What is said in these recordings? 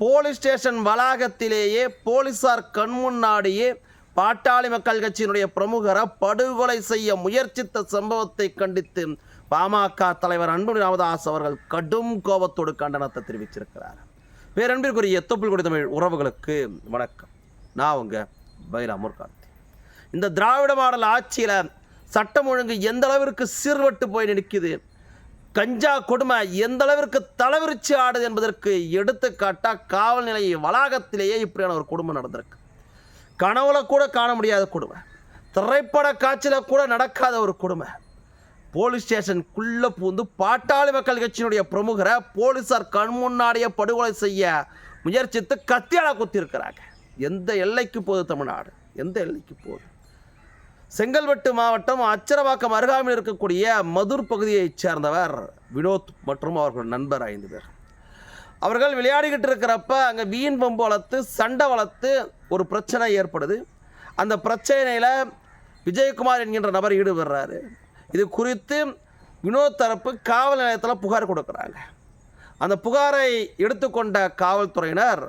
Police station வளாகத்திலேயே போலீசார் கண் முன்னாடியே பாட்டாளி மக்கள் கட்சியினுடைய பிரமுகரை படுகொலை செய்ய முயற்சித்த சம்பவத்தை கண்டித்து பாமக தலைவர் அன்புமணி ராமதாஸ் அவர்கள் கடும் கோபத்தோடு கண்டனத்தை தெரிவிச்சிருக்கிறார் பேரன்பிற்குரிய தொப்புள் கொடி தமிழ் உறவுகளுக்கு வணக்கம். நான் உங்க பைராமூர் கார்த்தி இந்த திராவிட மாடல் ஆட்சியில் சட்டம் ஒழுங்கு எந்த அளவிற்கு சீர்வட்டு போய் நிற்குது? கஞ்சா கொடுமை எந்த அளவிற்கு தலைவிரிச்சு ஆடுது என்பதற்கு எடுத்துக்காட்டாக காவல் நிலைய வளாகத்திலேயே இப்படியான ஒரு குடும்பம் நடந்திருக்கு. கனவுல கூட காண முடியாத கொடுமை. திரைப்பட காட்சியில் கூட நடக்காத ஒரு கொடுமை. போலீஸ் ஸ்டேஷனுக்குள்ளே பூந்து பாட்டாளி மக்கள் கட்சியினுடைய பிரமுகரை போலீஸார் கண் முன்னாடியே படுகொலை செய்ய முயற்சித்து கத்தியால குத்திருக்கிறாங்க எந்த எல்லைக்கு போகுது தமிழ்நாடு? எந்த எல்லைக்கு போகுது? செங்கல்பட்டு மாவட்டம் அச்சரவாக்கம் அருகாமையில் இருக்கக்கூடிய மதுர் பகுதியைச் சேர்ந்தவர் வினோத் மற்றும் அவர்கள் நண்பர் ஐந்து பேர். அவர்கள் விளையாடிக்கிட்டு இருக்கிறப்ப அங்கே வீண் பம்பு வளர்த்து சண்டை வளர்த்து ஒரு பிரச்சனை ஏற்படுது. அந்த பிரச்சனையில் விஜயகுமார் என்கின்ற நபர் ஈடுபடுறாரு. இது குறித்து வினோத் தரப்பு காவல் நிலையத்தில் புகார் கொடுக்குறாங்க. அந்த புகாரை எடுத்துக்கொண்ட காவல்துறையினர்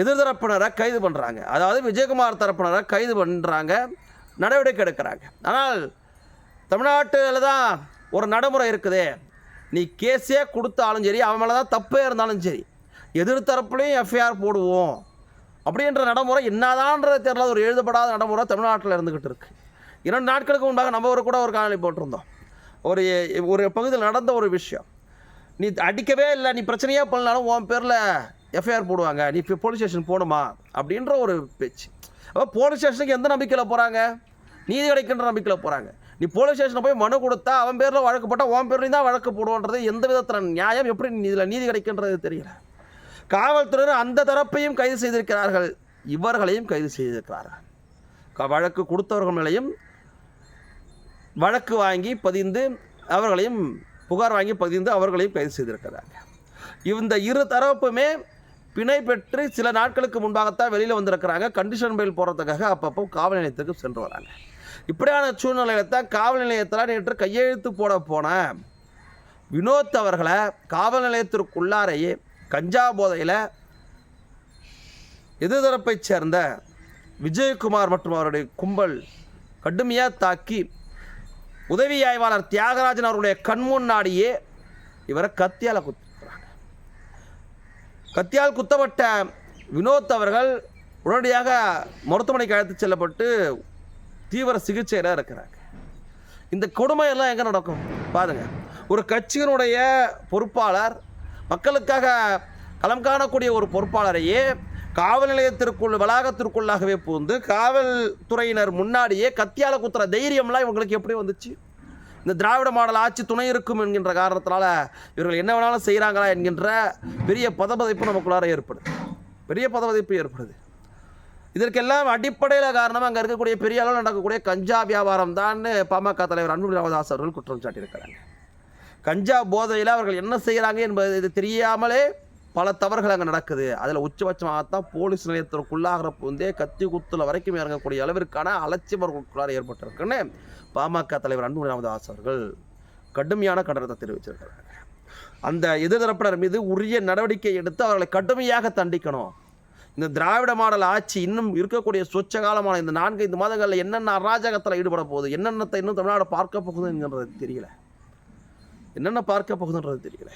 எதிர்தரப்பினரை கைது பண்ணுறாங்க அதாவது விஜயகுமார் தரப்பினரை கைது பண்ணுறாங்க நடவடிக்கை எடுக்கிறாங்க. ஆனால் தமிழ்நாட்டில் தான் ஒரு நடைமுறை இருக்குதே. நீ கேஸே கொடுத்தாலும் சரி அவன் மேலே தான் தப்பே இருந்தாலும் சரி எதிர்த்தரப்புலையும் எஃப்ஐஆர் போடுவோம். அப்படின்ற நடைமுறை என்னதான்றது தெரியல. ஒரு எழுதப்படாத நடைமுறை தமிழ்நாட்டில் இருந்துக்கிட்டு இருக்கு. இரண்டு நாட்களுக்கு முன்பாக நம்ம ஒரு கூட ஒரு காணொலி போட்டிருந்தோம். ஒரு ஒரு பகுதியில் நடந்த ஒரு விஷயம். நீ அடிக்கவே இல்லை நீ பிரச்சனையே பண்ணலாலும் உன் பேரில் எஃப்ஐஆர் போடுவாங்க. நீ இப்போ போலீஸ் ஸ்டேஷன் போகணுமா அப்படின்ற ஒரு பேச்சு. அப்போ போலீஸ் ஸ்டேஷனுக்கு எந்த நம்பிக்கையில் போகிறாங்க நீதி கிடைக்கின்ற நம்பிக்கையில் போகிறாங்க நீ போலீஸ் ஸ்டேஷனில் போய் மனு கொடுத்தா அவன் பேரில் வழக்கு போட்டால் உன் பேர்லையும் தான் வழக்கு போடுவோன்றது எந்த விதத்தில் நியாயம்? எப்படி இதில் நீதி கிடைக்கின்றது தெரியல. காவல்துறையினர் அந்த தரப்பையும் கைது செய்திருக்கிறார்கள். இவர்களையும் கைது செய்திருக்கிறார்கள். க- வழக்கு கொடுத்தவர்கள் மேலேயும் வழக்கு வாங்கி பதிந்து அவர்களையும் புகார் வாங்கி பதிந்து அவர்களையும் கைது செய்திருக்கிறாங்க. இந்த இரு தரப்புமே பிணை பெற்று சில நாட்களுக்கு முன்பாகத்தான் வெளியில் வந்திருக்கிறாங்க. கண்டிஷன் பெயில் போடுறதுக்காக அப்பப்போ காவல் நிலையத்துக்கு சென்று வராங்க. இப்படியான சூழ்நிலையில தான் காவல் நிலையத்தில் நேற்று கையெழுத்து போட போன வினோத் அவர்களை காவல் நிலையத்திற்குள்ளாரையே கஞ்சா போதையில் எதிர்தரப்பைச் சேர்ந்த விஜயகுமார் மற்றும் அவருடைய கும்பல் கடுமையாக தாக்கி உதவி ஆய்வாளர் தியாகராஜன் அவருடைய கண் முன்னாடியே இவரை கத்தியால் குத்து கத்தியால் குத்தப்பட்ட வினோத் அவர்கள் உடனடியாக மருத்துவமனைக்கு அழைத்து செல்லப்பட்டு தீவிர சிகிச்சையில் இருக்கிறாங்க இந்த கொடுமையெல்லாம் எங்கே நடக்கும்? பாருங்க. ஒரு கட்சியினுடைய பொறுப்பாளர் மக்களுக்காக களம் காணக்கூடிய ஒரு பொறுப்பாளரையே காவல் நிலையத்திற்குள் வளாகத்திற்குள்ளாகவே பூந்து காவல்துறையினர் முன்னாடியே கத்தியால குத்துற தைரியம்லாம் இவங்களுக்கு எப்படி வந்துச்சு? இந்த திராவிட மாடல் ஆட்சி துணை இருக்கும் என்கின்ற காரணத்தினால இவர்கள் என்ன வேணாலும் செய்கிறாங்களா என்கின்ற பெரிய பதபதைப்பு நமக்குள்ளார ஏற்படுது. பெரிய பதபதைப்பு ஏற்படுது. இதற்கெல்லாம் அடிப்படையில் காரணமாக அங்கே இருக்கக்கூடிய பெரிய அளவில் நடக்கக்கூடிய கஞ்சா வியாபாரம் தான் பாமக தலைவர் அன்புமணி ராமதாஸ் அவர்கள் குற்றம் சாட்டியிருக்கிறாங்க. கஞ்சா போதையில் அவர்கள் என்ன செய்கிறாங்க என்பது இது தெரியாமலே பல தவறுகள் அங்கே நடக்குது. அதில் உச்சபட்சமாகத்தான் போலீஸ் நிலையத்திற்குள்ளாகிற புந்தே கத்தி குத்துல வரைக்கும் இறங்கக்கூடிய அளவிற்கான அலட்சியம் அவர்களுக்குள்ளார ஏற்பட்டிருக்குன்னு பாமக தலைவர் அன்பு ராமதாஸ் அவர்கள் கடுமையான கண்டனத்தை தெரிவிச்சிருக்கிறாங்க அந்த எதிர்தரப்பினர் மீது உரிய நடவடிக்கை எடுத்து அவர்களை கடுமையாக தண்டிக்கணும். இந்த திராவிட மாடல் ஆட்சி இன்னும் இருக்கக்கூடிய சொச்ச காலமான இந்த நான்கு ஐந்து மாதங்களில் என்னென்ன அராஜகத்தில் ஈடுபட போகுது? என்னென்னத்தை இன்னும் தமிழ்நாடு பார்க்க போகுதுங்கிறது தெரியல. என்னென்ன பார்க்க போகுதுன்றது தெரியல.